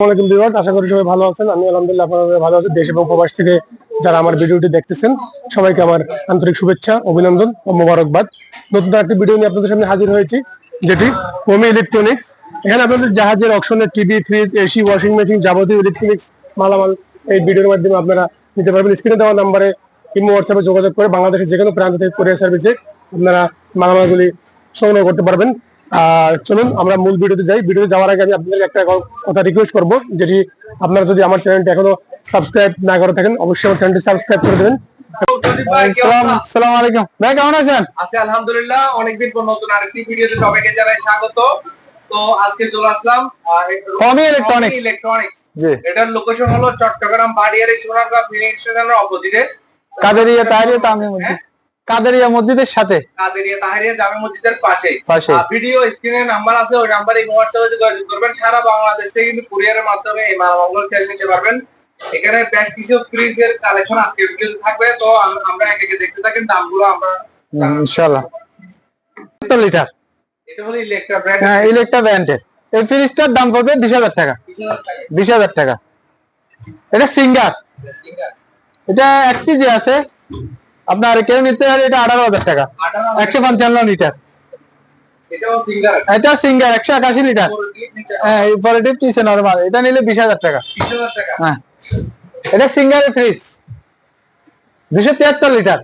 আমার হাজির হয়েছি, যেটি হোমি ইলেকট্রনিক্স এখানে আপনাদের জাহাজের অকশনের TV fridge AC washing machine যাবতীয় ইলেকট্রনিক্স মালামাল এই ভিডিওর মাধ্যমে আপনারা নিতে পারবেন। স্ক্রিনে দেওয়া নাম্বারে কিংবা হোয়াটসঅ্যাপে যোগাযোগ করে বাংলাদেশের যে কোনো প্রান্ত থেকে কোরিয়ার সার্ভিসে আপনারা মালামালগুলি সংগ্রহ করতে পারবেন। আর চলুন আমরা মূল ভিডিওতে যাই। ভিডিওতে যাওয়ার আগে আমি আপনাদের একটা কথা রিকোয়েস্ট করব যেটি আপনারা যদি আমার চ্যানেলটি এখনও সাবস্ক্রাইব না করে থাকেন অবশ্যই আমার চ্যানেলটি সাবস্ক্রাইব করে দেবেন। আসসালামু আলাইকুম। ভাই কেমন আছেন? আছে আলহামদুলিল্লাহ। অনেকদিন পর নতুন আরেকটি ভিডিওতে সবাইকে জানাই স্বাগত। তো আজকে চলে আসলাম Fomi Electronics। ইলেকট্রনিক্স এটার লোকেশন হলো চট্টগ্রাম বাড়িয়ারি সোনারগাঁ ফিলিং স্টেশনের অপোজিটে কাদেরিয়া তাহিরিয়া তামিম মসজিদ কাদেরিয়া মসজিদের সাথে? কাদেরিয়া তাহেরিয়া জামে মসজিদের পাশে পাশে। ভিডিও স্ক্রিনে নাম্বার আছে ওই নাম্বারে হোয়াটসঅ্যাপে যোগাযোগ করবেন। সারা বাংলাদেশ থেকে কিন্তু কুরিয়ারের মাধ্যমে এই মালামালগুলো চাইলে নিতে পারবেন। এখানে বেশ কিছু ফ্রিজের কালেকশন আজকে ভিডিওতে থাকবে। তো আমরা একে একে দেখতে থাকেন দামগুলো আমরা ইনশাআল্লাহ কত লিটার এটা হলো ইলেকট্রা ব্র্যান্ড হ্যাঁ ইলেকট্রা ব্র্যান্ডের এই ফ্রিজটার দাম পড়বে বিশ হাজার টাকা। বিশ হাজার টাকা। এটা সিঙ্গার। এটা এক কেজি আছে। আপনার কেউ নিতে পারে এটা আঠারো হাজার টাকা। একশো পঞ্চান্ন লিটার। সিঙ্গার এটা সিঙ্গার একশো একাশি লিটার। হ্যাঁ পজিটিভ নিচে নর্মাল এটা নিলে বিশ হাজার টাকা। হ্যাঁ। এটা সিঙ্গারের ফ্রিজ দুশো তিয়াত্তর লিটার।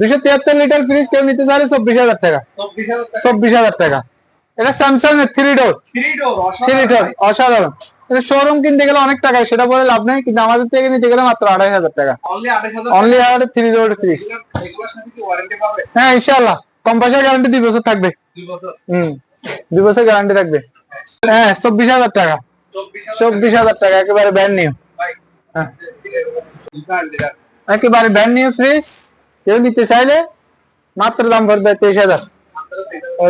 দুশো তিয়াত্তর লিটার ফ্রিজ কেউ নিতে চাইলে চব্বিশ হাজার টাকা। চব্বিশ হাজার টাকা। চব্বিশ হাজার টাকা। এটা স্যামসাং এর থ্রি ডোর থ্রি ডোর অসাধারণ। শোরুম কিনতে গেলে অনেক টাকা সেটা বলে লাভ নেই কিন্তু আমাদের থেকে নিতে গেলে মাত্র আড়াই হাজার টাকা। অনলি আর থ্রি ডোর ফ্রিজ হ্যাঁ ইনশাআল্লাহ। কম পয়সা গ্যারান্টি দুই বছর থাকবে। বছর? দুই বছর গ্যারান্টি থাকবে। হ্যাঁ চব্বিশ হাজার টাকা। চব্বিশ হাজার টাকা। একেবারে ব্যান্ড নিউ হ্যাঁ। একেবারে ব্যান্ড নিউ ফ্রিজ কেউ নিতে চাইলে মাত্র দাম পড়বে তেইশ হাজার।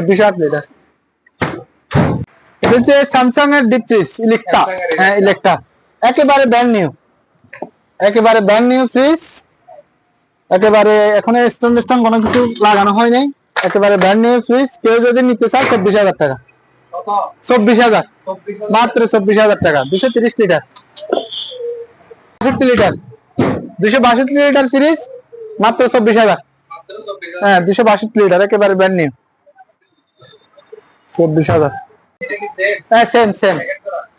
দুশো আট লিটার। হচ্ছে স্যামসাং এর ডিপ ফ্রিজ ইলেকট্রা হ্যাঁ ইলেকট্রা একেবারে ব্যান্ড নিউ একেবারে ব্যান্ড নিউ ফ্রিজ একেবারে এখনও স্টোন স্টোন কোনো কিছু লাগানো হয় নাই একেবারে ব্যান্ড নিউ ফ্রিজ কেউ যদি নিতে চায় চব্বিশ হাজার টাকা। চব্বিশ হাজার। মাত্র চব্বিশ হাজার টাকা। দুশো তিরিশ লিটার। বাষট্টি লিটার। দুশো বাষট্টি লিটার ফ্রিজ মাত্র চব্বিশ হাজার। হ্যাঁ দুশো বাষট্টি লিটার। একেবারে ব্র্যান্ড নিউ চব্বিশ হাজার। সেম সেম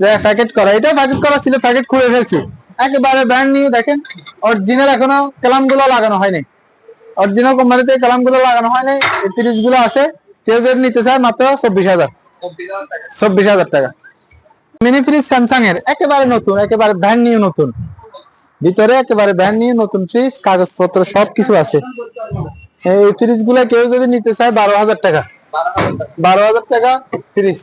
যে প্যাকেট করা। এটাও প্যাকেট করা ছিল প্যাকেট খুলে ফেলছি। একেবারে ব্র্যান্ড নিউ দেখেন। অরিজিনাল এখনও কালামগুলো লাগানো হয়নি। অরিজিনাল কোম্পানিতে কালামগুলো লাগানো হয়নি। ফ্রিজগুলো আছে। কেউ যদি নিতে চায়, মাত্র চব্বিশ হাজার। চব্বিশ হাজার টাকা। মিনি ফ্রিজ স্যামসাং এর একেবারে নতুন, একেবারে ব্র্যান্ড নিউ নতুন। ভিতরে একেবারে ব্র্যান্ড নিউ নতুন ফ্রিজ কাগজপত্র, সবকিছু আছে। এই ফ্রিজগুলা কেউ যদি নিতে চায়, বারো হাজার টাকা। বারো হাজার টাকা ফ্রিজ